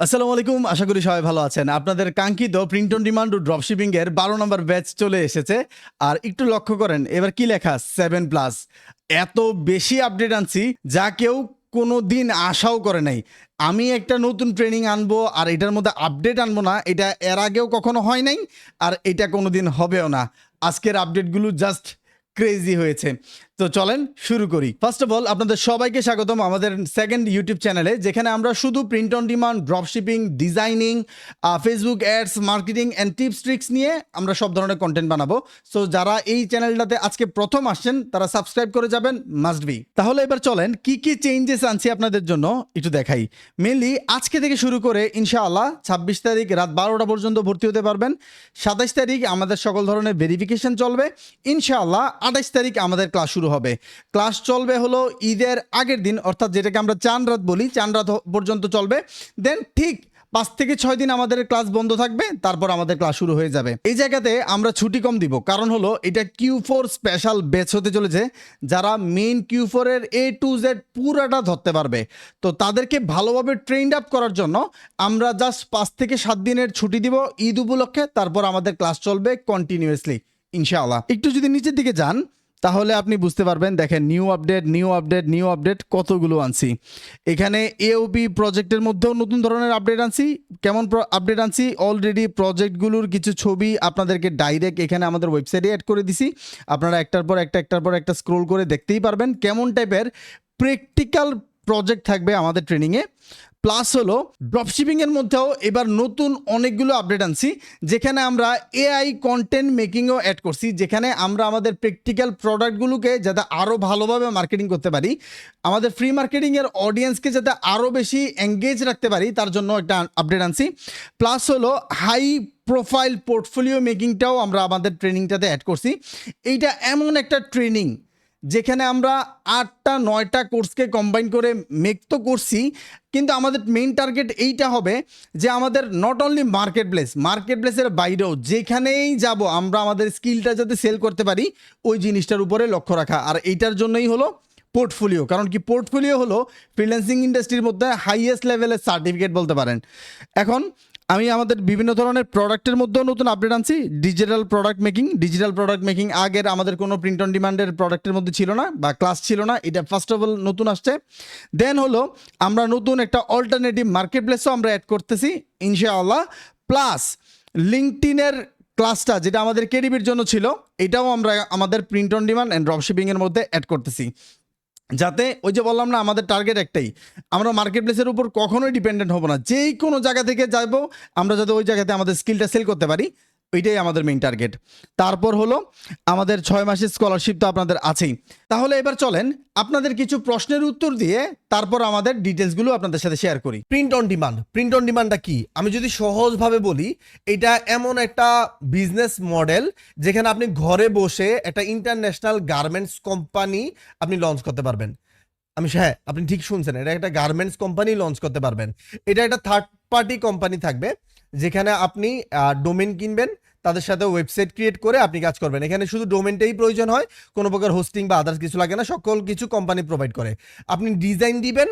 আসসালামু আলাইকুম, আশা করি সবাই ভালো আছেন। আপনাদের কাঙ্ক্ষিত প্রিন্ট অন ডিমান্ড ও ড্রপশিপিং এর বারো নম্বর ব্যাচ চলে এসেছে। আর একটু লক্ষ্য করেন, এবার কি লেখা? সেভেন প্লাস এত বেশি আপডেট আনছি, যা কেউ কোনো দিন আশাও করে নাই। আমি একটা নতুন ট্রেনিং আনব, আর এটার মধ্যে আপডেট আনব না, এটা এর আগেও কখনো হয় নাই, আর এটা কোনো দিন হবেও না। আজকের আপডেটগুলো জাস্ট ক্রেজি হয়েছে। তো চলেন শুরু করি। ফার্স্ট অফ অল আপনাদের সবাইকে স্বাগতম আমাদের সেকেন্ড ইউটিউব চ্যানেলে যেখানে আমরা শুধু print on demand dropshipping designing Facebook ads marketing and tips tricks নিয়ে আমরা সব ধরনের কন্টেন্ট বানাবো। সো যারা এই চ্যানেলটাতে আজকে প্রথম আসছেন, তারা সাবস্ক্রাইব করে যাবেন মাস্ট বি তাহলে এবার চলেন, কি কি চেঞ্জেস আনছি আপনাদের জন্য একটু দেখাই। মেনলি আজকে থেকে শুরু করে ইনশাআল্লাহ ছাব্বিশ তারিখ রাত বারোটা পর্যন্ত ভর্তি হতে পারবেন। সাতাশ তারিখ আমাদের সকল ধরনের ভেরিফিকেশন চলবে। ইনশাআল্লাহ আঠাশ তারিখ আমাদের ক্লাস শুরু হবে। ক্লাস চলবে হলো ঈদের আগের দিন, অর্থাৎ যেটাকে আমরা চান রাত বলি, চান রাত পর্যন্ত চলবে। দেন ঠিক পাঁচ থেকে ছয় দিন আমাদের ক্লাস বন্ধ থাকবে, তারপর আমাদের ক্লাস শুরু হয়ে যাবে। এই জায়গাতে আমরা ছুটি কম দিব, কারণ হলো এটা কিউ ফোর স্পেশাল ব্যাচ হতে চলেছে, যারা মেইন কিউ ফোরের এ টু জেড পুরাটা ধরতে পারবে। তো তাদেরকে ভালোভাবে ট্রেন্ড আপ করার জন্য আমরা জাস্ট পাঁচ থেকে সাত দিনের ছুটি দিব ঈদ উপলক্ষে, তারপর আমাদের ক্লাস চলবে কন্টিনিউয়াসলি ইনশাআল্লাহ। একটু যদি নিচের দিকে যান তাহলে আপনি বুঝতে পারবেন, দেখেন new update new update new update কতগুলো আনছি। এখানে এওবি প্রজেক্টের মধ্যেও নতুন ধরনের আপডেট আনছি। কেমন আপডেট আনছি? অলরেডি প্রজেক্টগুলোর কিছু ছবি আপনাদেরকে ডাইরেক্ট এখানে আমাদের ওয়েবসাইটে অ্যাড করে দিছি। আপনারা একটার পর একটা, একটার পর একটা স্ক্রোল করে দেখতেই পারবেন কেমন টাইপের প্র্যাকটিক্যাল প্রজেক্ট থাকবে আমাদের ট্রেনিংয়ে প্লাস হলো ড্রপশিপিং এর মধ্যেও এবার নতুন অনেকগুলো আপডেট আনছি, যেখানে আমরা এআই কন্টেন্ট মেকিংও অ্যাড করছি, যেখানে আমরা আমাদের প্র্যাকটিক্যাল প্রোডাক্টগুলোকে যাতে আরও ভালোভাবে মার্কেটিং করতে পারি, আমাদের ফ্রি মার্কেটিংয়ের অডিয়েন্সকে যাতে আরও বেশি এঙ্গেজ রাখতে পারি, তার জন্য একটা আপডেট আনছি। প্লাস হলো হাই প্রোফাইল পোর্টফোলিও মেকিংটাও আমরা আমাদের ট্রেনিংটাতে অ্যাড করছি। এইটা এমন একটা ট্রেনিং যেখানে আমরা আটটা, নয়টা কোর্সকে কম্বাইন করে মেক তো করছি, কিন্তু আমাদের মেইন টার্গেট এইটা হবে যে আমাদের not only market place market প্লেসের বাইরেও যেখানেই যাব আমরা আমাদের স্কিলটা যাতে সেল করতে পারি, ওই জিনিসটার উপরে লক্ষ্য রাখা। আর এইটার জন্যই হলো পোর্টফোলিও কারণ কি পোর্টফোলিও হলো ফ্রিল্যান্সিং ইন্ডাস্ট্রির মধ্যে হাইয়েস্ট লেভেলের সার্টিফিকেট বলতে পারেন। এখন আমি আমাদের বিভিন্ন ধরনের প্রোডাক্টের মধ্যেও নতুন আপডেট আনছি। Digital product making digital product making আগের আমাদের কোনো প্রিন্ট অন ডিমান্ডের প্রোডাক্টের মধ্যে ছিল না বা ক্লাস ছিল না। এটা ফার্স্ট অফ অল নতুন আসছে। দেন হলো, আমরা নতুন একটা অল্টারনেটিভ মার্কেট প্লেসও আমরা অ্যাড করতেছি, ইনশাআল্লাহ। প্লাস লিঙ্কটিনের ক্লাসটা যেটা আমাদের কেডিবির জন্য ছিল, এটাও আমরা আমাদের প্রিন্ট অন ডিমান্ড অ্যান্ড ড্রপশিপিংয়ের মধ্যে অ্যাড করতেছি। যাতে ওই যে বললাম না, আমাদের টার্গেট একটাই। আমরা মার্কেট প্লেসের উপর কখনোই ডিপেন্ডেন্ট হব না। যেই কোনো জায়গা থেকে যাব আমরা যাতে ওই জায়গাতে আমাদের স্কিলটা সেল করতে পারি। ওইটাই আমাদের মেইন টার্গেট তারপর হলো আমাদের ছয় মাসের স্কলারশিপ তো আপনাদের আছেই। তাহলে এবার চলেন আপনাদের কিছু প্রশ্নের উত্তর দিয়ে তারপর আমাদের ডিটেলসগুলো আপনাদের সাথে শেয়ার করি। Print on demand print on ডিমান্ডটা কি? আমি যদি সহজভাবে বলি, এটা এমন একটা বিজনেস মডেল যেখানে আপনি ঘরে বসে একটা ইন্টারন্যাশনাল গার্মেন্টস কোম্পানি আপনি লঞ্চ করতে পারবেন। আমি হ্যাঁ আপনি ঠিক শুনছেন, এটা একটা গার্মেন্টস কোম্পানি লঞ্চ করতে পারবেন। এটা একটা থার্ড পার্টি কোম্পানি থাকবে। যেখানে আপনি ডোমেন কিনবেন, তাদের সাথে ওয়েবসাইট ক্রিয়েট করে আপনি কাজ করবেন। এখানে শুধু ডোমেনটাই প্রয়োজন হয়, কোনো প্রকার হোস্টিং বা আদার্স কিছু লাগে না, সকল কিছু কোম্পানি প্রোভাইড করে। আপনি ডিজাইন দিবেন,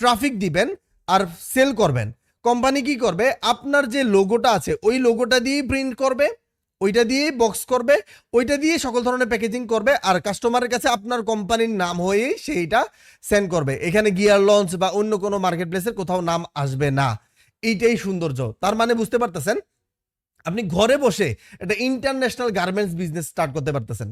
ট্রাফিক দিবেন আর সেল করবেন। কোম্পানি কি করবে? আপনার যে লোগোটা আছে, ওই লোগোটা দিয়েই প্রিন্ট করবে, ওইটা দিয়েই বক্স করবে, ওইটা দিয়ে সকল ধরনের প্যাকেজিং করবে আর কাস্টমারের কাছে আপনার কোম্পানির নাম হয়েই সেইটা সেন্ড করবে। এখানে গিয়ার লঞ্চ বা অন্য কোনো মার্কেট প্লেসের কোথাও নাম আসবে না। এইটাই সৌন্দর্য। তার মানে বুঝতে পারতেছেন? আপনি ঘরে বসে একটা ইন্টারন্যাশনাল গার্মেন্টস বিজনেস স্টার্ট করতে পারতেছেন।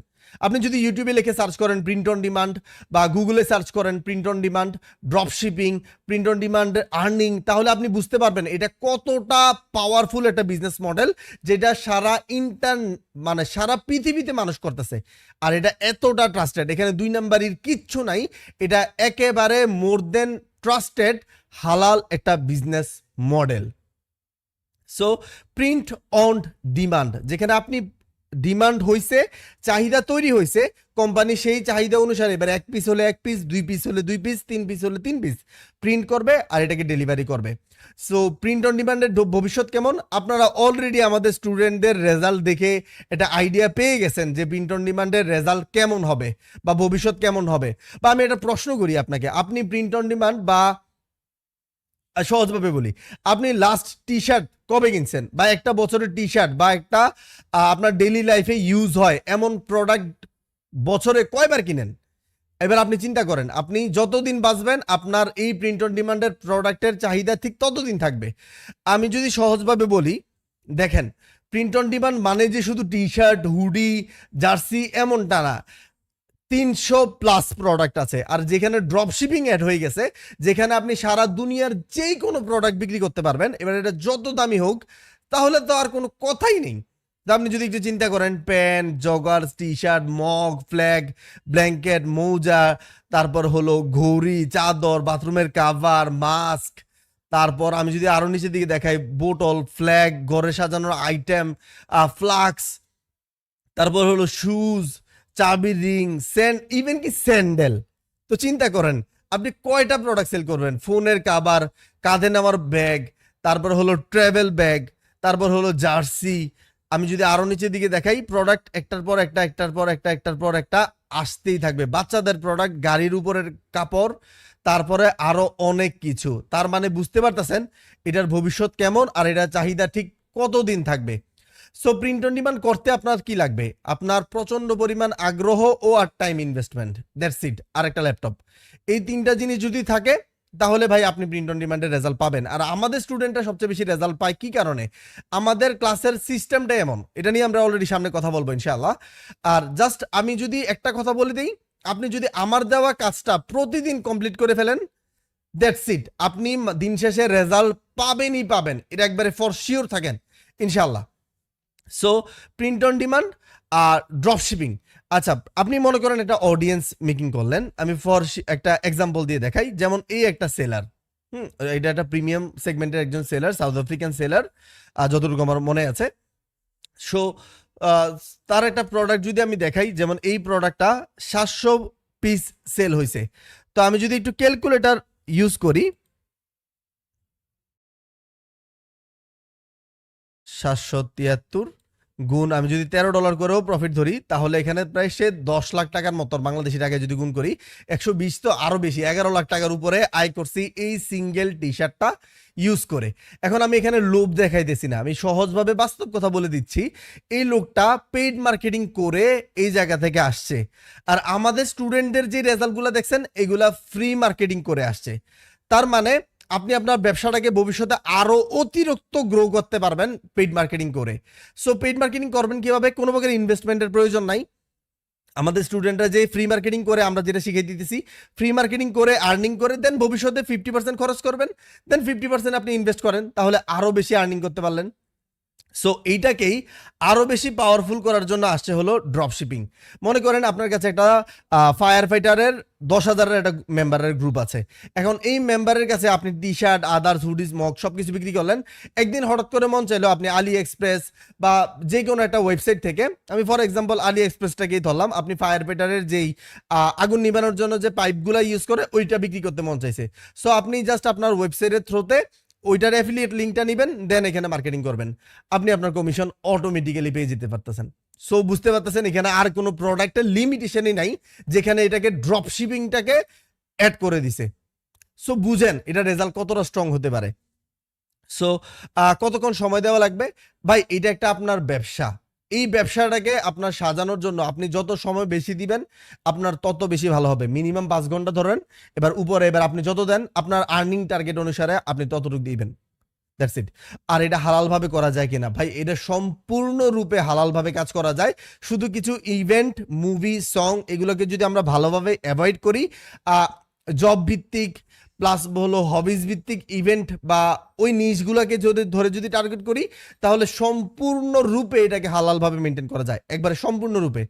আপনি যদি ইউটিউবে লিখে সার্চ করেন প্রিন্ট অন ডিমান্ড বা গুগলে সার্চ করেন print on demand drop shipping print on demand earning তাহলে আপনি বুঝতে পারবেন এটা কতটা পাওয়ারফুল একটা বিজনেস মডেল যেটা সারা ইন্টার মানে সারা পৃথিবীতে মানুষ করতেছে। আর এটা এতটা ট্রাস্টেড এখানে দুই নাম্বারির কিচ্ছু নাই, এটা একেবারে মোর দেন ট্রাস্টেড হালাল একটা business model so print on demand যেখানে আপনি ডিমান্ড হয়েছে চাহিদা তৈরি হয়েছে কোম্পানি সেই চাহিদা অনুসারে, এবার এক পিস হলে এক পিস দুই পিস হলে দুই পিস তিন পিস হলে তিন পিস প্রিন্ট করবে আর এটাকে ডেলিভারি করবে। সো প্রিন্ট অন ডিমান্ডের ভবিষ্যৎ কেমন? আপনারা অলরেডি আমাদের স্টুডেন্টদের রেজাল্ট দেখে এটা আইডিয়া পেয়ে গেছেন যে প্রিন্ট অন ডিমান্ডের রেজাল্ট কেমন হবে বা ভবিষ্যৎ কেমন হবে। বা আমি একটা প্রশ্ন করি আপনাকে, আপনি প্রিন্ট অন ডিমান্ড বা সহজভাবে বলি। আপনি লাস্ট টি শার্ট কবে কিনছেন? বা একটা বছরের টি শার্ট বা একটা আপনার ডেইলি লাইফে ইউজ হয় এমন প্রোডাক্ট বছরে কয়বার কিনেন? এবার আপনি চিন্তা করেন, আপনি যতদিন বাঁচবেন, আপনার এই প্রিন্ট অন ডিমান্ডের প্রোডাক্টের চাহিদা ঠিক ততদিন থাকবে। আমি যদি সহজভাবে বলি, দেখেন প্রিন্ট অন ডিমান্ড মানে যে শুধু টি শার্ট হুডি জার্সি এমনটা না। তিনশো প্লাস প্রোডাক্ট আছে। আর যেখানে ড্রপ শিপিং অ্যাড হয়ে গেছে, যেখানে আপনি সারা দুনিয়ার যেই কোনো প্রোডাক্ট বিক্রি করতে পারবেন, এবার এটা যত দামি হোক, তাহলে তো আর কোনো কথাই নেই। আপনি যদি একটু চিন্তা করেন, pant joggers T shirt mug flag blanket মৌজা, তারপর হলো ঘড়ি, চাদর, বাথরুমের কাভার মাস্ক তারপর আমি যদি আরও নিচের দিকে দেখাই বোটল ফ্ল্যাগ ঘরে সাজানোর আইটেম ফ্লাক্স তারপর হলো শুজ চাবির রিং স্যান্ড ইভেন কি স্যান্ডেল। তো চিন্তা করেন, আপনি কয়টা প্রোডাক্ট সেল করবেন? ফোনের কাবার, কাঁধে নেওয়ার ব্যাগ, তারপর হলো ট্রাভেল ব্যাগ তারপর হলো জার্সি। আমি যদি আরও নিচের দিকে দেখাই প্রোডাক্ট একটার পর একটা, একটার পর একটা, একটার পর একটা আসতেই থাকবে। বাচ্চাদের প্রোডাক্ট গাড়ির উপরের কাপড়, তারপরে আরও অনেক কিছু। তার মানে বুঝতে পারতেছেন, এটার ভবিষ্যৎ কেমন আর এটার চাহিদা ঠিক কতদিন থাকবে? সো প্রিন্ট অন ডিমান্ড করতে আপনার কি লাগবে আপনার প্রচণ্ড পরিমাণ আগ্রহ ও আর টাইম ইনভেস্টমেন্ট দ্যাটস ইট আর একটা ল্যাপটপ এই তিনটা জিনিস যদি থাকে তাহলে ভাই আপনি প্রিন্ট অন ডিমান্ডের রেজাল্ট পাবেন আর আমাদের স্টুডেন্টরা সবচেয়ে বেশি রেজাল্ট পায় কি কারণে আমাদের ক্লাসের সিস্টেমটা এমন এটা নিয়ে আমরা অলরেডি সামনে কথা বলব ইনশাআল্লাহ আর জাস্ট আমি যদি একটা কথা বলে দিই আপনি যদি আমার দেওয়া কাজটা প্রতিদিন কমপ্লিট করে ফেলেন দ্যাটস ইট আপনি দিন শেষে রেজাল্ট পাবেনই পাবেন এটা একবারে ফর শিওর থাকেন ইনশাআল্লাহ সো প্রিন্ট অন ডিমান্ড আর ড্রপ শিপিং আচ্ছা আপনি মনে করেন একটা অডিয়েন্স মেকিং করলেন, আমি ফর একটা এক্সাম্পল দিয়ে দেখাই, যেমন এই একটা সেলার হুম, এটা একটা প্রিমিয়াম সেগমেন্টের একজন সেলার সাউথ আফ্রিকান সেলার যতটুকু আমার মনে আছে। সো তার একটা প্রোডাক্ট যদি আমি দেখাই, যেমন এই প্রোডাক্টটা সাতশো পিস সেল হয়েছে তো আমি যদি একটু ক্যালকুলেটার ইউজ করি সাতশো তিয়াত্তর গুণ আমি যদি তেরো ডলার করেও প্রফিট ধরি, তাহলে এখানে প্রায় সে দশ লাখ টাকার মতো বাংলাদেশি টাকায় যদি গুণ করি, একশো বিশ তো আরও বেশি, এগারো লাখ টাকার উপরে আয় করছি এই সিঙ্গেল টি শার্টটা ইউজ করে। এখন আমি এখানে লোভ দেখাইতেছি না, আমি সহজভাবে বাস্তব কথা বলে দিচ্ছি, এই লোকটা পেইড মার্কেটিং করে এই জায়গা থেকে আসছে। আর আমাদের স্টুডেন্টদের যে রেজাল্টগুলো দেখছেন, এগুলা ফ্রি মার্কেটিং করে আসছে। তার মানে আপনি আপনার ব্যবসাটাকে ভবিষ্যতে আরও অতিরিক্ত গ্রো করতে পারবেন পেইড মার্কেটিং করে। সো পেইড মার্কেটিং করবেন কীভাবে? কোনো প্রকার ইনভেস্টমেন্টের প্রয়োজন নাই। আমাদের স্টুডেন্টরা যে ফ্রি মার্কেটিং করে, আমরা যেটা শিখিয়ে দিতেছি ফ্রি মার্কেটিং করে আর্নিং করে দেন ভবিষ্যতে ফিফটি পার্সেন্ট খরচ করবেন দেন ফিফটি পার্সেন্ট আপনি ইনভেস্ট করেন, তাহলে আরও বেশি আর্নিং করতে পারলেন। সো এইটাকেই আরও বেশি পাওয়ারফুল করার জন্য আসছে হলো ড্রপ শিপিং মনে করেন আপনার কাছে একটা ফায়ার ফাইটারের দশ হাজারের একটা মেম্বারের গ্রুপ আছে। এখন এই মেম্বারের কাছে আপনি T shirt others hoodies mug সব কিছু বিক্রি করলেন, একদিন হঠাৎ করে মন চাইলো আপনি আলি এক্সপ্রেস বা যে কোনো একটা ওয়েবসাইট থেকে, আমি ফর এক্সাম্পল আলি এক্সপ্রেসটাকেই ধরলাম, আপনি ফায়ার ফাইটারের যেই আগুন নিবানোর জন্য যে পাইপগুলো ইউজ করে, ওইটা বিক্রি করতে মন চাইছে। সো আপনি জাস্ট আপনার ওয়েবসাইটের থ্রুতে ওইটার অ্যাফিলিয়েট লিঙ্কটা নেবেন দেন এখানে মার্কেটিং করবেন। আপনি আপনার কমিশন অটোমেটিক্যালি পেয়ে যেতে পারতেছেন। সো বুঝতে পারতেছেন, এখানে আর কোনো প্রোডাক্টের লিমিটেশনই নাই, যেখানে এটাকে ড্রপ শিপিংটাকে অ্যাড করে দিছে। সো বুঝেন, এটা রেজাল্ট কতটা স্ট্রং হতে পারে। সো কতক্ষণ সময় দেওয়া লাগবে? ভাই, এটা একটা আপনার ব্যবসা। এই ব্যবসাটাকে আপনার সাজানোর জন্য আপনি যত সময় বেশি দিবেন, আপনার তত বেশি ভালো হবে। মিনিমাম পাঁচ ঘণ্টা ধরেন, এবার উপরে এবার আপনি যত দেন, আপনার আর্নিং টার্গেট অনুসারে আপনি ততটুকু দিবেন। দ্যাটস ইট আর এটা হালালভাবে করা যায় কিনা? ভাই, এটা সম্পূর্ণরূপে হালালভাবে কাজ করা যায়। শুধু কিছু ইভেন্ট মুভি সং এগুলোকে যদি আমরা ভালোভাবে অ্যাভয়েড করি জব ভিত্তিক প্লাস হলো হবিজ ভিত্তিক ইভেন্ট বা ওই নিচগুলোকে যদি ধরে যদি টার্গেট করি, তাহলে সম্পূর্ণরূপে এটাকে হালালভাবে মেনটেন করা যায়। একবারে সম্পূর্ণরূপে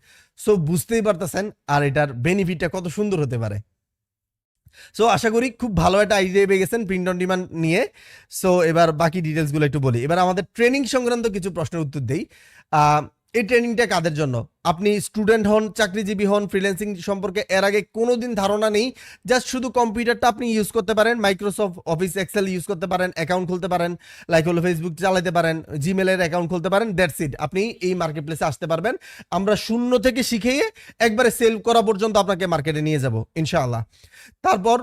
সো বুঝতেই পারতেছেন, আর এটার বেনিফিটটা কত সুন্দর হতে পারে। সো আশা করি খুব ভালো একটা আইডিয়া পেয়ে গেছেন প্রিন্ট অন ডিমান্ড নিয়ে। সো এবার বাকি ডিটেলসগুলো একটু বলি। এবার আমাদের ট্রেনিং সংক্রান্ত কিছু প্রশ্নের উত্তর দেই। এই ট্রেনিংটা কাদের জন্য? আপনি স্টুডেন্ট হন, চাকরিজীবী হন ফ্রিল্যান্সিং সম্পর্কে এর আগে কোনোদিন ধারণা নেই জাস্ট শুধু কম্পিউটারটা আপনি ইউজ করতে পারেন মাইক্রোসফট অফিস এক্সেল ইউজ করতে পারেন অ্যাকাউন্ট খুলতে পারেন লাইক হলো ফেসবুক চালাতে পারেন জিমেলের অ্যাকাউন্ট খুলতে পারেন দ্যাটস ইট আপনি এই মার্কেট প্লেসে আসতে পারবেন। আমরা শূন্য থেকে শিখিয়ে একবারে সেল করা পর্যন্ত আপনাকে মার্কেটে নিয়ে যাব, ইনশাআল্লাহ। তারপর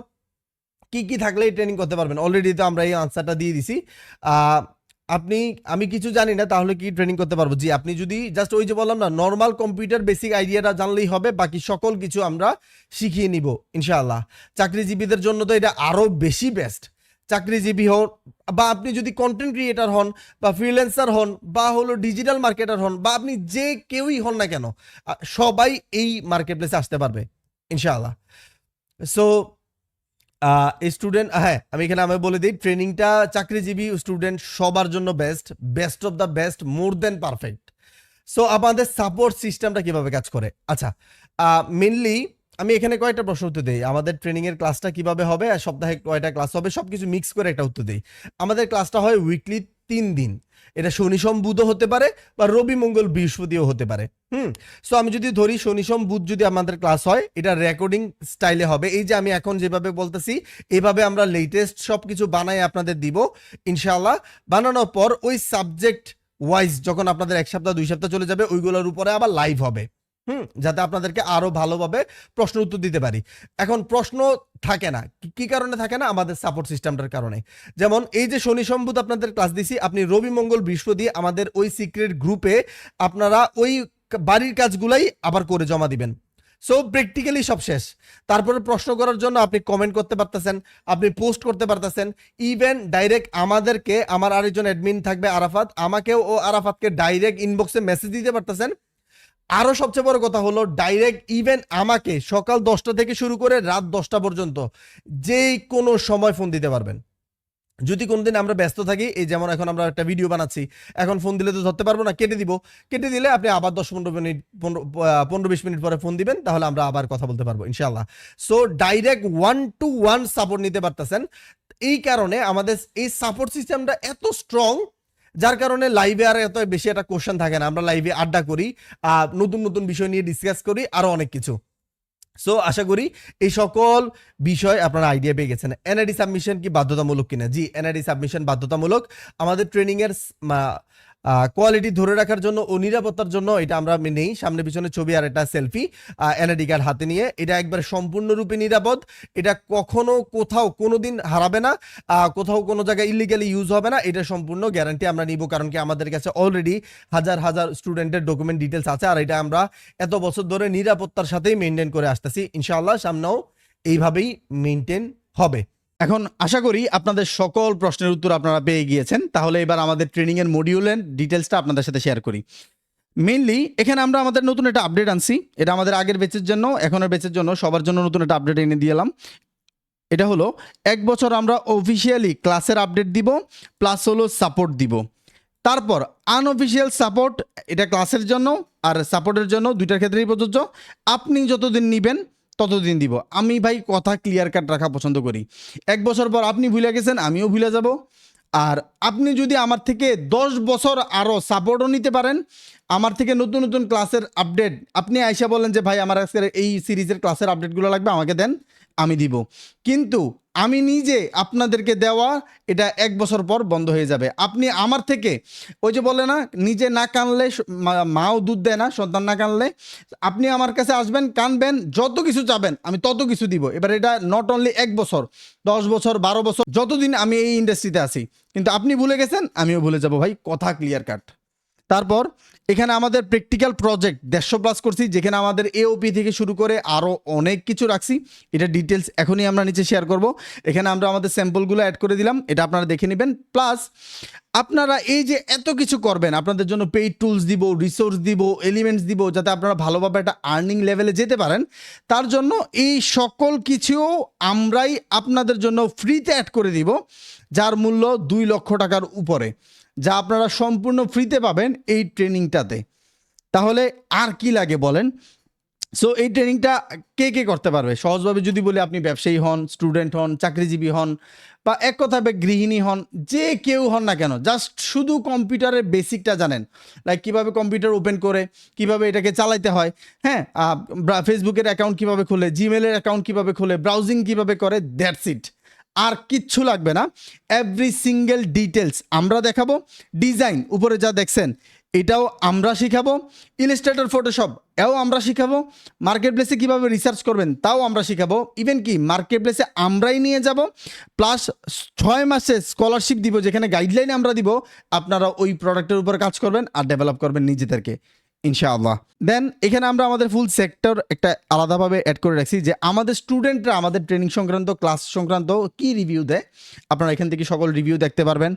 কি কি থাকলে এই ট্রেনিং করতে পারবেন? অলরেডি তো আমরা এই আনসারটা দিয়ে দিছি। আপনি, আমি কিছু জানি না, তাহলে কি ট্রেনিং করতে পারব? জি, আপনি যদি জাস্ট ওই যে বললাম না নর্মাল কম্পিউটার বেসিক আইডিয়াটা জানলেই হবে, বাকি সকল কিছু আমরা শিখিয়ে নিব, ইনশাআল্লাহ। চাকরিজীবীদের জন্য তো এটা আরও বেশি বেস্ট চাকরিজীবী হন, বা আপনি যদি কন্টেন্ট ক্রিয়েটার হন, বা ফ্রিল্যান্সার হন, বা হলো ডিজিটাল মার্কেটার হন, বা আপনি যে কেউই হন না কেন সবাই এই মার্কেট প্লেসে আসতে পারবে, ইনশাআল্লাহ। সো স্টুডেন্ট হ্যাঁ আমি এখানে আমি বলে দিই ট্রেনিংটা চাকরিজীবী স্টুডেন্ট সবার জন্য best best of the best more than perfect so আমাদের সাপোর্ট সিস্টেমটা কীভাবে কাজ করে? আচ্ছা মেনলি আমি এখানে কয়েকটা প্রশ্ন উত্তর দিই। আমাদের ট্রেনিং এর ক্লাসটা কীভাবে হবে? আর সপ্তাহে কয়টা ক্লাস হবে? সবকিছু মিক্স করে একটা উত্তর দিই। আমাদের ক্লাসটা হয় উইকলি তিন দিন। এটা শনি সোম বুধও হতে পারে বা রবি মঙ্গল বৃহস্পতিও হতে পারে। হুম? সো আমি যদি ধরি শনি সোম, বুধ যদি আমাদের ক্লাস হয়, এটা রেকর্ডিং স্টাইলে হবে। এই যে আমি এখন যেভাবে বলতেছি এইভাবে আমরা লেটেস্ট সব কিছু বানাই আপনাদের দিব, ইনশাআল্লাহ। বানানোর পর ওই সাবজেক্ট ওয়াইজ যখন আপনাদের এক সপ্তাহ, দুই সপ্তাহ চলে যাবে, ওইগুলোর উপরে আবার লাইভ হবে। হুম, যাতে আপনাদেরকে আরও ভালোভাবে প্রশ্ন উত্তর দিতে পারি। এখন প্রশ্ন থাকে না। কি- কারণে থাকে না? আমাদের সাপোর্ট সিস্টেমটার কারণে। যেমন এই যে শনি সম্বুধ আপনাদের ক্লাস দিছি, আপনি রবি মঙ্গল বৃহস্পতি আমাদের ওই সিক্রেট গ্রুপে আপনারা ওই বাড়ির কাজগুলাই আবার করে জমা দিবেন। সো প্র্যাকটিক্যালি সব শেষ। তারপরে প্রশ্ন করার জন্য আপনি কমেন্ট করতে পারতেছেন, আপনি পোস্ট করতে পারতেছেন। ইভেন ডাইরেক্ট আমাদেরকে, আমার আরেকজন অ্যাডমিন থাকবে আরাফাত, আমাকেও ও আরাফাতকে ডাইরেক্ট ইনবক্সে মেসেজ দিতে পারতেছেন। আরও সবচেয়ে বড় কথা হলো ডাইরেক্ট ইভেন আমাকে সকাল দশটা থেকে শুরু করে রাত দশটা পর্যন্ত যে কোনো সময় ফোন দিতে পারবেন। যদি কোনোদিন আমরা ব্যস্ত থাকি, এই যেমন এখন আমরা একটা ভিডিও বানাচ্ছি, এখন ফোন দিলে তো ধরতে পারব না, কেটে দিব। কেটে দিলে আপনি আবার দশ পনেরো মিনিট, পনেরো বিশ মিনিট পরে ফোন দিবেন, তাহলে আমরা আবার কথা বলতে পারব ইনশাল্লাহ so direct one to one support নিতে পারতেছেন। এই কারণে আমাদের এই সাপোর্ট সিস্টেমটা এত স্ট্রং যার কারণে লাইভে আর এত বেশি একটা কোশ্চেন থাকে না। আমরা লাইভে আড্ডা করি আর নতুন নতুন বিষয় নিয়ে ডিসকাস করি, আরও অনেক কিছু। সো আশা করি এই সকল বিষয় আপনারা আইডিয়া পেয়ে গেছেন। এনআইডি সাবমিশন কি বাধ্যতামূলক কিনা? জি এনআইডি সাবমিশন বাধ্যতামূলক। আমাদের ট্রেনিংয়ের কোয়ালিটি ধরে রাখার জন্য ও নিরাপত্তার জন্য এটা আমরা নেই। সামনে পিছনে ছবি আর একটা সেলফি এনআইডি কার্ড হাতে নিয়ে। এটা একবার সম্পূর্ণরূপে নিরাপদ। এটা কখনো কোথাও কোনো দিন হারাবে না কোথাও কোনো জায়গায় ইলিগালি ইউজ হবে না। এটা সম্পূর্ণ গ্যারান্টি আমরা নিব, কারণ কি আমাদের কাছে অলরেডি হাজার হাজার স্টুডেন্টের ডকুমেন্ট ডিটেলস আছে। আর এটা আমরা এত বছর ধরে নিরাপত্তার সাথেই মেনটেন করে আসতেছি। ইনশাআল্লাহ সামনেও এইভাবেই মেনটেন হবে। এখন আশা করি আপনাদের সকল প্রশ্নের উত্তর আপনারা পেয়ে গিয়েছেন। তাহলে এবার আমাদের ট্রেনিং এর মডিউলের ডিটেলসটা আপনাদের সাথে শেয়ার করি। মেইনলি এখানে আমরা আমাদের নতুন একটা আপডেট আনছি। এটা আমাদের আগের বেচের জন্য, এখনের বেচের জন্য সবার জন্য নতুন একটা আপডেট এনে দিলাম এটা হলো, এক বছর আমরা অফিসিয়ালি ক্লাসের আপডেট দিব প্লাস হলো সাপোর্ট দিব। তারপর আনঅফিসিয়াল সাপোর্ট এটা ক্লাসের জন্য, আর সাপোর্টের জন্য দুইটার ক্ষেত্রেই প্রযোজ্য। আপনি যতদিন নিবেন ততদিন দিব। আমি ভাই কথা ক্লিয়ার কাট রাখা পছন্দ করি। এক বছর পর আপনি ভুলে গেছেন, আমিও ভুলে যাব। আর আপনি যদি আমার থেকে দশ বছর আরও সাপোর্টও নিতে পারেন, আমার থেকে নতুন নতুন ক্লাসের আপডেট আপনি আইসা বলেন যে, ভাই, আমার আজকে এই সিরিজের ক্লাসের আপডেটগুলো লাগবে, আমাকে দেন। আমি দিব। কিন্তু আমি নিজে আপনাদেরকে দেওয়া, এটা এক বছর পর বন্ধ হয়ে যাবে। আপনি আমার থেকে, ওই যে বলে না, নিজে না কানলে মাও দুধ দেয় না, সন্তান না কানলে, আপনি আমার কাছে আসবেন, কানবেন, যত কিছু চাবেন, আমি তত কিছু দিব। এবার এটা নট অনলি এক বছর, দশ বছর, বারো বছর, যতদিন আমি এই ইন্ডাস্ট্রিতে আছি। কিন্তু আপনি ভুলে গেছেন, আমিও ভুলে যাব ভাই, কথা ক্লিয়ার কাট তারপর এখানে আমাদের প্র্যাকটিক্যাল প্রজেক্ট দেড়শো প্লাস করছি, যেখানে আমাদের এওপি থেকে শুরু করে আরও অনেক কিছু রাখছি। এটা ডিটেলস এখনই আমরা নিচে শেয়ার করব। এখানে আমরা আমাদের স্যাম্পলগুলো অ্যাড করে দিলাম, এটা আপনারা দেখে নেবেন। প্লাস আপনারা এই যে এত কিছু করবেন, আপনাদের জন্য পেইড টুলস দিব রিসোর্স দিব এলিমেন্টস দিব, যাতে আপনারা ভালোভাবে একটা আর্নিং লেভেলে যেতে পারেন, তার জন্য এই সকল কিছুও আমরাই আপনাদের জন্য ফ্রিতে অ্যাড করে দিব, যার মূল্য দুই লক্ষ টাকার উপরে। যা আপনারা সম্পূর্ণ ফ্রিতে পাবেন এই ট্রেনিংটাতে। তাহলে আর কি লাগে বলেন? সো এই ট্রেনিংটা কে কে করতে পারবে? সহজভাবে যদি বলি আপনি ব্যবসায়ী হন, স্টুডেন্ট হন, চাকরিজীবী হন, বা এক কথায় গৃহিণী হন, যে কেউ হন না কেন জাস্ট শুধু কম্পিউটারের বেসিকটা জানেন। লাইক কীভাবে কম্পিউটার ওপেন করে, কীভাবে এটাকে চালাইতে হয় হ্যাঁ? ফেসবুকের অ্যাকাউন্ট কীভাবে খোলে জিমেলের অ্যাকাউন্ট কীভাবে খোলে ব্রাউজিং কীভাবে করে দ্যাটস ইট আর কিচ্ছু লাগবে না। এভরি সিঙ্গেল ডিটেলস আমরা দেখাবো। ডিজাইন উপরে যা দেখছেন, এটাও আমরা শিখাবো। ইলিস্ট্রেটর ফটোশপ এও আমরা শিখাবো। মার্কেট প্লেসে কীভাবে রিসার্চ করবেন, তাও আমরা শিখাবো। ইভেন কি মার্কেট প্লেসে আমরাই নিয়ে যাব। প্লাস ছয় মাসে স্কলারশিপ দিব, যেখানে গাইডলাইন আমরা দিব, আপনারা ওই প্রোডাক্টের উপর কাজ করবেন আর ডেভেলপ করবেন নিজেদেরকে। ইনশাআল্লাহ। দেন এখানে আমরা আমাদের ফুল সেক্টর একটা আলাদাভাবে অ্যাড করে রাখছি যে আমাদের স্টুডেন্টরা আমাদের ট্রেনিং সংক্রান্ত ক্লাস সংক্রান্ত কি রিভিউ দেয়, আপনারা এখান থেকে সকল রিভিউ দেখতে পারবেন।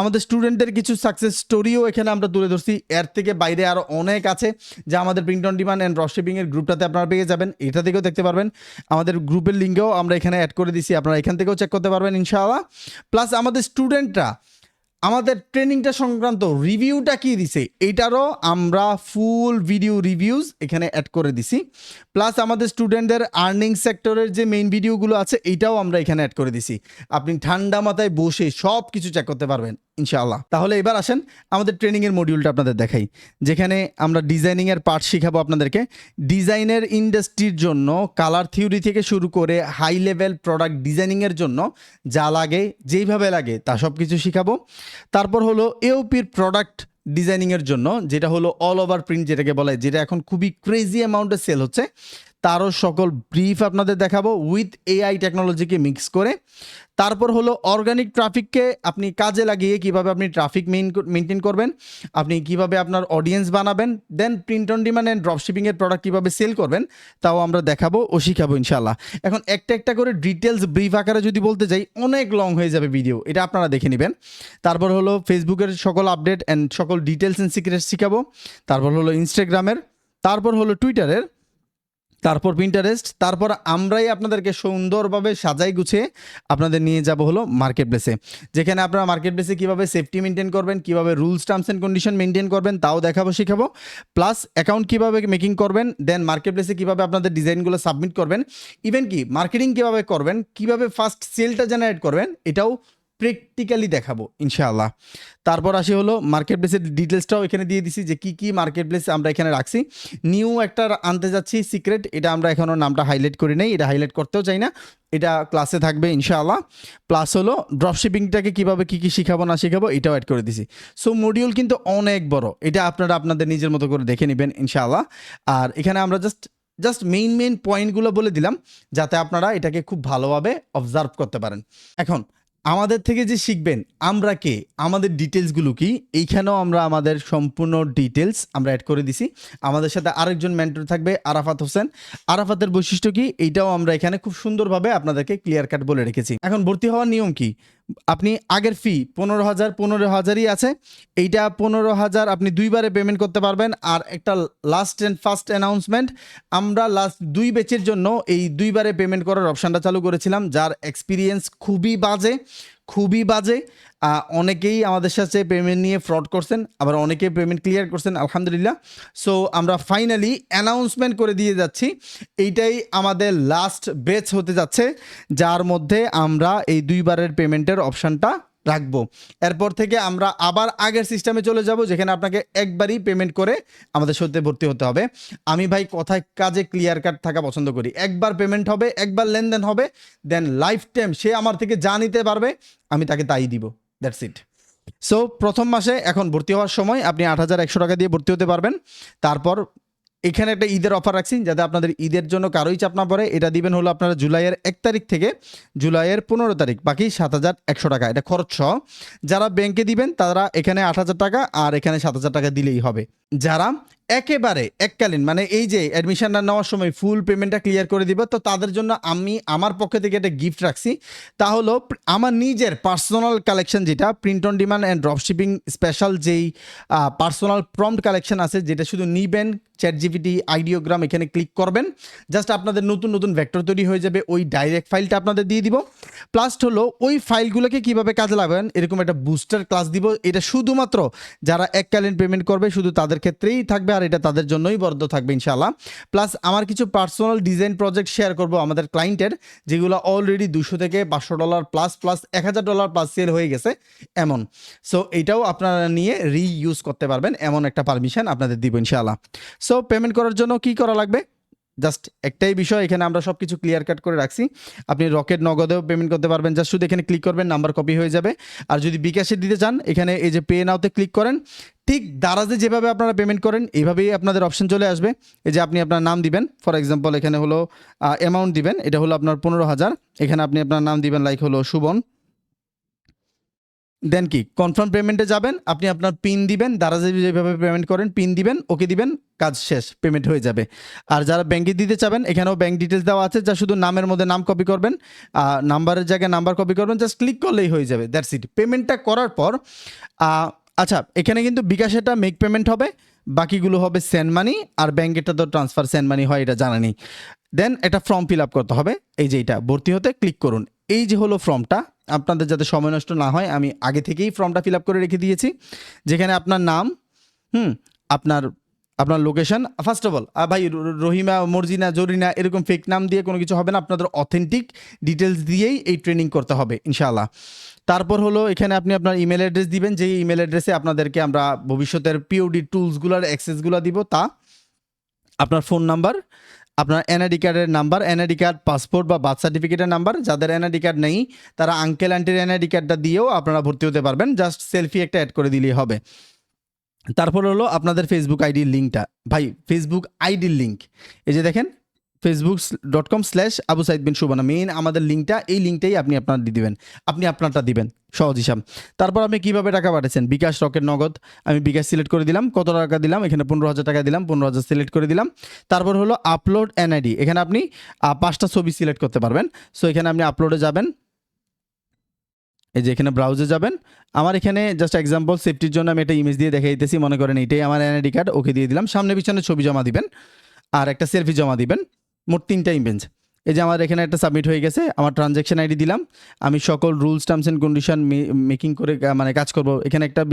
আমাদের স্টুডেন্টদের কিছু সাকসেস স্টোরিও এখানে আমরা তুলে ধরছি। এর থেকে বাইরে আরও অনেক আছে যা আমাদের প্রিন্ট অন ডিমান্ড অ্যান্ড রশিপিংয়ের গ্রুপটাতে আপনারা পেয়ে যাবেন, এটা থেকেও দেখতে পারবেন। আমাদের গ্রুপের লিঙ্কেও আমরা এখানে অ্যাড করে দিছি, আপনারা এখান থেকেও চেক করতে পারবেন ইনশাআল্লাহ। প্লাস আমাদের স্টুডেন্টরা আমাদের ট্রেনিংটা সংক্রান্ত রিভিউটা কি দিছে? এইটারও আমরা ফুল ভিডিও রিভিউজ এখানে অ্যাড করে দিছি। প্লাস আমাদের স্টুডেন্টদের আর্নিং সেক্টরের যে মেইন ভিডিওগুলো আছে, এইটাও আমরা এখানে অ্যাড করে দিছি। আপনি ঠান্ডা মাথায় বসে সব কিছু চেক করতে পারবেন। ইনশাআল্লাহ। তাহলে এবার আসেন আমাদের ট্রেনিংয়ের মডিউলটা আপনাদের দেখাই, যেখানে আমরা ডিজাইনিংয়ের পার্ট শিখাবো আপনাদেরকে। ডিজাইনের ইন্ডাস্ট্রির জন্য কালার থিওরি থেকে শুরু করে হাই লেভেল প্রোডাক্ট ডিজাইনিংয়ের জন্য যা লাগে, যেইভাবে লাগে তা সব কিছু শিখাবো। তারপর হলো এওপির প্রোডাক্ট ডিজাইনিংয়ের জন্য, যেটা হলো অল ওভার প্রিন্ট যেটাকে বলে, যেটা এখন খুবই ক্রেজি অ্যামাউন্টে সেল হচ্ছে। তারও সকল ব্রিফ আপনাদের দেখাবো উইথ এআই টেকনোলজিকে মিক্স করে। তারপর হলো অর্গানিক ট্রাফিককে আপনি কাজে লাগিয়ে কীভাবে আপনি ট্রাফিক মেনটেন করবেন, আপনি কীভাবে আপনার অডিয়েন্স বানাবেন then print on demand and ড্রপশিপিংয়ের product কীভাবে সেল করবেন, তাও আমরা দেখাবো ও শিখাবো ইনশাল্লাহ এখন একটা একটা করে ডিটেলস ব্রিফ আকারে যদি বলতে যাই, অনেক লং হয়ে যাবে ভিডিও এটা আপনারা দেখে নেবেন। তারপর হলো ফেসবুকের সকল আপডেট অ্যান্ড সকল ডিটেলস অ্যান্ড সিক্রেট শিখাবো। তারপর হলো ইনস্টাগ্রামের তারপর হলো টুইটারের তারপর পিন্টারেস্ট তারপর আমরাই আপনাদেরকে সুন্দরভাবে সাজাই গুছিয়ে আপনাদের নিয়ে যাব হলো মার্কেট প্লেসে যেখানে আপনারা মার্কেট প্লেসে কীভাবে সেফটি মেনটেন করবেন, কীভাবে rules terms and condition maintain করবেন, তাও দেখাবো, শেখাবো। প্লাস অ্যাকাউন্ট কীভাবে মেকিং করবেন দেন মার্কেট প্লেসে কীভাবে আপনাদের ডিজাইনগুলো সাবমিট করবেন। ইভেন কি মার্কেটিং কীভাবে করবেন, কীভাবে ফার্স্ট সেলটা জেনারেট করবেন, এটাও প্র্যাকটিক্যালি দেখাবো, ইনশাআল্লাহ। তারপর আসি হলো মার্কেট প্লেসের ডিটেলসটাও এখানে দিয়ে দিছি যে কি কি মার্কেট প্লেস আমরা এখানে রাখছি। নিউ একটা আনতে যাচ্ছি সিক্রেট এটা আমরা এখনও নামটা হাইলাইট করি নাই, এটা হাইলাইট করতেও চাই না, এটা ক্লাসে থাকবে ইনশাআল্লাহ। প্লাস হলো ড্রপশিপিংটাকে কীভাবে কী কী শিখাবো, না শিখাবো, এটাও অ্যাড করে দিছি। সো মডিউল কিন্তু অনেক বড়, এটা আপনারা আপনাদের নিজের মতো করে দেখে নেবেন ইনশাআল্লাহ। আর এখানে আমরা জাস্ট জাস্ট মেইন মেইন পয়েন্টগুলো বলে দিলাম, যাতে আপনারা এটাকে খুব ভালোভাবে অবজার্ভ করতে পারেন। এখন আমাদের থেকে যে শিখবেন, আমরা কে? আমাদের ডিটেলসগুলো কি? এইখানেও আমরা আমাদের সম্পূর্ণ ডিটেলস আমরা অ্যাড করে দিছি। আমাদের সাথে আরেকজন মেন্টর থাকবে, আরাফাত হোসেন। আরাফাতের বৈশিষ্ট্য কি? এইটাও আমরা এখানে খুব সুন্দরভাবে আপনাদেরকে ক্লিয়ার কাট বলে রেখেছি। এখন ভর্তি হওয়ার নিয়ম কি? আপনি আগের ফি পনেরো হাজার, পনেরো হাজারই আছে। এইটা পনেরো হাজার আপনি দুইবারে পেমেন্ট করতে পারবেন। আর একটা লাস্ট অ্যান্ড ফার্স্ট অ্যানাউন্সমেন্ট আমরা লাস্ট দুই বেচের জন্য এই দুইবারে পেমেন্ট করার অপশানটা চালু করেছিলাম, যার এক্সপিরিয়েন্স খুবই বাজে। খুবই বাজে। অনেকেই আমাদের সাথে পেমেন্ট নিয়ে ফ্রড করছেন, আবার অনেকে পেমেন্ট ক্লিয়ার করছেন, আলহামদুলিল্লাহ। সো আমরা ফাইনালি অ্যানাউন্সমেন্ট করে দিয়ে যাচ্ছি। এইটাই আমাদের লাস্ট বেচ হতে যাচ্ছে, যার মধ্যে আমরা এই দুইবারের পেমেন্টের অপশানটা রাখব। এরপর থেকে আমরা আবার আগের সিস্টেমে চলে যাব, যেখানে আপনাকে একবারই পেমেন্ট করে আমাদের সাথে ভর্তি হতে হবে। আমি ভাই কথায় কাজে ক্লিয়ার কাট থাকা পছন্দ করি। একবার পেমেন্ট হবে, একবার লেনদেন হবে দেন লাইফ টাইম সে আমার থেকে যা নিতে পারবে, আমি তাকে তাই দিব। দ্যাটস ইট সো প্রথম মাসে এখন ভর্তি হওয়ার সময় আপনি আট হাজার একশো টাকা দিয়ে ভর্তি হতে পারবেন। তারপর এখানে একটা ঈদের অফার রাখছি, যাতে আপনাদের ঈদের জন্য কারোই চাপ না পড়ে। এটা দিবেন হলো আপনারা জুলাইয়ের এক তারিখ থেকে জুলাইয়ের পনেরো তারিখ, বাকি সাত হাজার একশো টাকা। এটা খরচ সহ যারা ব্যাংকে দিবেন, তারা এখানে আট হাজার টাকা আর এখানে সাত হাজার টাকা দিলেই হবে। যারা একেবারে এককালীন মানে এই যে অ্যাডমিশনটা নেওয়ার সময় ফুল পেমেন্টটা ক্লিয়ার করে দিব, তো তাদের জন্য আমি আমার পক্ষ থেকে একটা গিফট রাখছি। তা হলো আমার নিজের পার্সোনাল কালেকশন যেটা print on demand and dropshipping special যেই পার্সোনাল প্রম্পট কালেকশন আছে, যেটা শুধু নিবেন চ্যাট জিপিটি আইডিওগ্রাম এখানে ক্লিক করবেন জাস্ট আপনাদের নতুন নতুন ভেক্টর তৈরি হয়ে যাবে, ওই ডাইরেক্ট ফাইলটা আপনাদের দিয়ে দিব। প্লাস হলো ওই ফাইলগুলোকে কীভাবে কাজে লাগাবেন, এরকম একটা বুস্টার ক্লাস দিব, এটা শুধুমাত্র যারা এককালীন পেমেন্ট করবে, শুধু তাদের ক্ষেত্রেই থাকবে। আর এটা তাদের জন্যই বরাদ্দ থাকবে ইনশাআল্লাহ। প্লাস আমার কিছু পার্সোনাল ডিজাইন প্রজেক্ট শেয়ার করব আমাদের ক্লায়েন্টের যেগুলো অলরেডি দুশো থেকে পাঁচশো ডলার প্লাস প্লাস এক হাজার ডলার প্লাস সেল হয়ে গেছে এমন। সো এটাও আপনারা নিয়ে রিইউজ করতে পারবেন, এমন একটা পারমিশন আপনাদের দিব ইনশাআল্লাহ। সো পেমেন্ট করার জন্য কি করা লাগবে? জাস্ট একটাই বিষয়, এখানে আমরা সব কিছু ক্লিয়ার কাট করে রাখছি। আপনি রকেট নগদেও পেমেন্ট করতে পারবেন, জাস্ট শুধু এখানে ক্লিক করবেন নাম্বার কপি হয়ে যাবে। আর যদি বিকাশে দিতে চান, এখানে এই যে পে নাওতে ক্লিক করেন, ঠিক দারাজে যেভাবে আপনারা পেমেন্ট করেন, এইভাবেই আপনাদের অপশন চলে আসবে। এই যে আপনি আপনার নাম দিবেন ফর এক্সাম্পল এখানে হলো অ্যামাউন্ট দিবেন, এটা হলো আপনার পনেরো হাজার। এখানে আপনি আপনার নাম দিবেন লাইক হলো সুবন। দেন কি? কনফার্ম পেমেন্টে যাবেন, আপনি আপনার পিন দিবেন দারাজে যেভাবে পেমেন্ট করেন পিন দিবেন ওকে দিবেন, কাজ শেষ পেমেন্ট হয়ে যাবে। আর যারা ব্যাংকে দিতে চাবেন, এখানেও ব্যাংক ডিটেলস দেওয়া আছে, যা শুধু নামের মধ্যে নাম কপি করবেন নাম্বারের জায়গায় নাম্বার কপি করবেন জাস্ট ক্লিক করলেই হয়ে যাবে দ্যাটস ইট পেমেন্টটা করার পর আচ্ছা এখানে কিন্তু বিকাশেটা মেক পেমেন্ট হবে, বাকিগুলো হবে সেন্ড মানি আর ব্যাংকেরটা তো ট্রান্সফার সেন্ড মানি হয়, এটা জানা নেই। দেন এটা ফর্ম ফিল আপ করতে হবে, এই যে এটা, ভর্তি হতে ক্লিক করুন। এই যে হলো ফর্মটা আপনাদের যাতে সময় নষ্ট না হয়, আমি আগে থেকেই ফর্মটা ফিল আপ করে রেখে দিয়েছি। যেখানে আপনার নাম, হুম, আপনার আপনার লোকেশন ফার্স্ট অফ অল ভাই রহিমা, মর্জিনা, জরিনা, এরকম ফেক নাম দিয়ে কোনো কিছু হবে না, আপনাদের অথেন্টিক ডিটেলস দিয়েই এই ট্রেনিং করতে হবে, ইনশাআল্লাহ। তারপর হলো, এখানে আপনি আপনার ইমেল অ্যাড্রেস দিবেন, যেই ইমেল অ্যাড্রেসে আপনাদেরকে আমরা ভবিষ্যতের পিওডি টুলসগুলোর অ্যাক্সেসগুলো দিব, তা আপনার ফোন নাম্বার আপনার এনআইডি কার্ডের নাম্বার এনআইডি কার্ড পাসপোর্ট বা বার্থ সার্টিফিকেটের নাম্বার যাদের এনআইডি কার্ড নেই, তারা আঙ্কেল আন্টির এনআইডি কার্ডটা দিয়েও আপনারা ভর্তি হতে পারবেন। জাস্ট সেলফি একটা অ্যাড করে দিলেই হবে। তারপর হলো আপনাদের ফেসবুক আইডির লিঙ্কটা ভাই ফেসবুক আইডির লিঙ্ক এই যে দেখেন Facebook dot com slash Abu Saeed bin Subhana main আমাদের লিঙ্কটা এই লিঙ্কটাই আপনি আপনার দিয়ে দিবেন। আপনি আপনারটা দিবেন, সহজ হিসাব। তারপর আপনি কীভাবে টাকা পাঠাচ্ছেন? বিকাশ রকেট নগদ। আমি বিকাশ সিলেক্ট করে দিলাম, কত টাকা দিলাম? এখানে পনেরো হাজার টাকা দিলাম, পনেরো হাজার সিলেক্ট করে দিলাম। তারপর হলো আপলোড এনআইডি এখানে আপনি পাঁচটা ছবি সিলেক্ট করতে পারবেন। সো এখানে আপনি আপলোডে যাবেন। এই যে এখানে ব্রাউজে যাবেন। আমার এখানে জাস্ট এক্সাম্পল সেফটির জন্য আমি একটা ইমেজ দিয়ে দেখাই দিতেছি মনে করেন এইটাই আমার এনআইডি কার্ড ওকে দিয়ে দিলাম। সামনে পিছনে ছবি জমা দিবেন, আর একটা সেলফি জমা দিবেন। মোট তিনটা ইমেজ এই যে আমার এখানে একটা সাবমিট হয়ে গেছে, আমার ট্রানজ্যাকশন আইডি দিলাম। আমি সকল rules terms and condition making করে মানে কাজ করব। এখানে একটা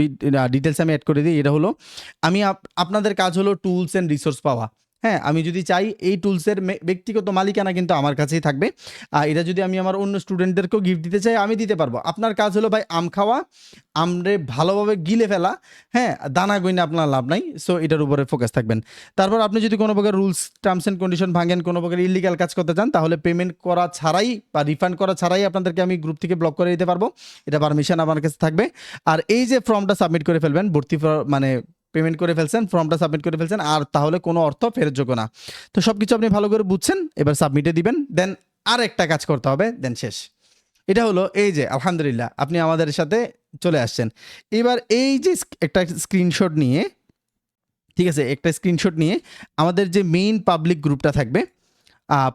ডিটেলস আমি অ্যাড করে দিই, এটা হলো, আমি আপ- আপনাদের কাজ হলো টুলস অ্যান্ড রিসোর্স পাওয়া। হ্যাঁ আমি যদি চাই এই টুলসের ব্যক্তিগত মালিকানা কিন্তু আমার কাছেই থাকবে। আর এটা যদি আমি আমার অন্য স্টুডেন্টদেরকেও গিফট দিতে চাই, আমি দিতে পারব। আপনার কাজ হলো ভাই আম খাওয়া, আমরে ভালোভাবে গিলে ফেলা হ্যাঁ দানা গইনে আপনার লাভ নাই সো এটার উপরে ফোকাস থাকবেন। তারপর আপনি যদি কোনো প্রকার রুলস টার্মস অ্যান্ড কন্ডিশন ভাঙেন, কোনো প্রকার ইলিগাল কাজ করতে চান, তাহলে পেমেন্ট করা ছাড়াই বা রিফান্ড করা ছাড়াই আপনাদেরকে আমি গ্রুপ থেকে ব্লক করে দিতে পারব। এটা পারমিশন আমার কাছে থাকবে। আর এই যে ফর্মটা সাবমিট করে ফেলবেন, ভর্তি মানে পেমেন্ট করে ফেলছেন, ফর্মটা সাবমিট করে ফেলছেন, আর তাহলে কোনো অর্থ ফেরতযোগ্য না। তো সব কিছু আপনি ভালো করে বুঝছেন, এবার সাবমিটে দিবেন, দেন আর একটা কাজ করতে হবে, দেন শেষ। এটা হলো এই যে, আলহামদুলিল্লাহ, আপনি আমাদের সাথে চলে আসছেন। এবার এই যে একটা স্ক্রিনশট নিয়ে, ঠিক আছে, একটা স্ক্রিনশট নিয়ে আমাদের যে মেইন পাবলিক গ্রুপটা থাকবে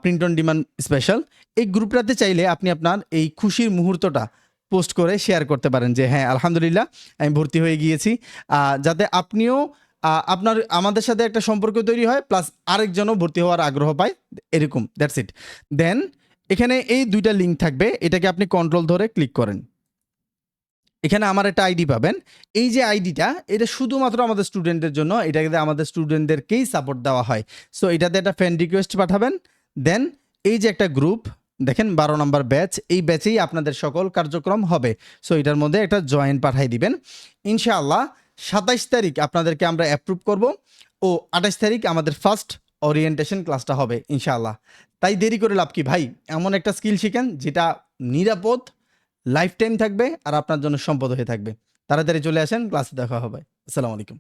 প্রিন্ট অন ডিমান্ড স্পেশাল এই গ্রুপটাতে চাইলে আপনি আপনার এই খুশির মুহূর্তটা পোস্ট করে শেয়ার করতে পারেন যে হ্যাঁ আলহামদুলিল্লাহ, আমি ভর্তি হয়ে গিয়েছি। যাতে আপনিও আপনার, আমাদের সাথে একটা সম্পর্ক তৈরি হয়, প্লাস আরেকজনও ভর্তি হওয়ার আগ্রহ পায়, এরকম, দ্যাটস ইট। দেন, এখানে এই দুইটা লিঙ্ক থাকবে, এটাকে আপনি কন্ট্রোল ধরে ক্লিক করেন। এখানে আমার একটা আইডি পাবেন। এই যে আইডিটা, এটা শুধুমাত্র আমাদের স্টুডেন্টদের জন্য, এটাকে আমাদের স্টুডেন্টদেরকেই সাপোর্ট দেওয়া হয়। সো, এটাতে একটা ফ্রেন্ড রিকোয়েস্ট পাঠাবেন। দেন, এই যে একটা গ্রুপ দেখেন বারো নম্বর ব্যাচ, এই ব্যাচেই আপনাদের সকল কার্যক্রম হবে। সো এটার মধ্যে একটা জয়েন পাঠাই দিবেন। ইনশাআল্লাহ সাতাইশ তারিখ আপনাদেরকে আমরা অ্যাপ্রুভ করব ও আঠাশ তারিখ আমাদের ফার্স্ট ওরিয়েন্টেশন ক্লাসটা হবে, ইনশাআল্লাহ। তাই দেরি করে লাভ কি ভাই? এমন একটা স্কিল শিখেন যেটা নিরাপদ লাইফ টাইম থাকবে আর আপনার জন্য সম্পদ হয়ে থাকবে। তাড়াতাড়ি চলে আসেন ক্লাসে দেখা হবে। আসসালামু আলাইকুম।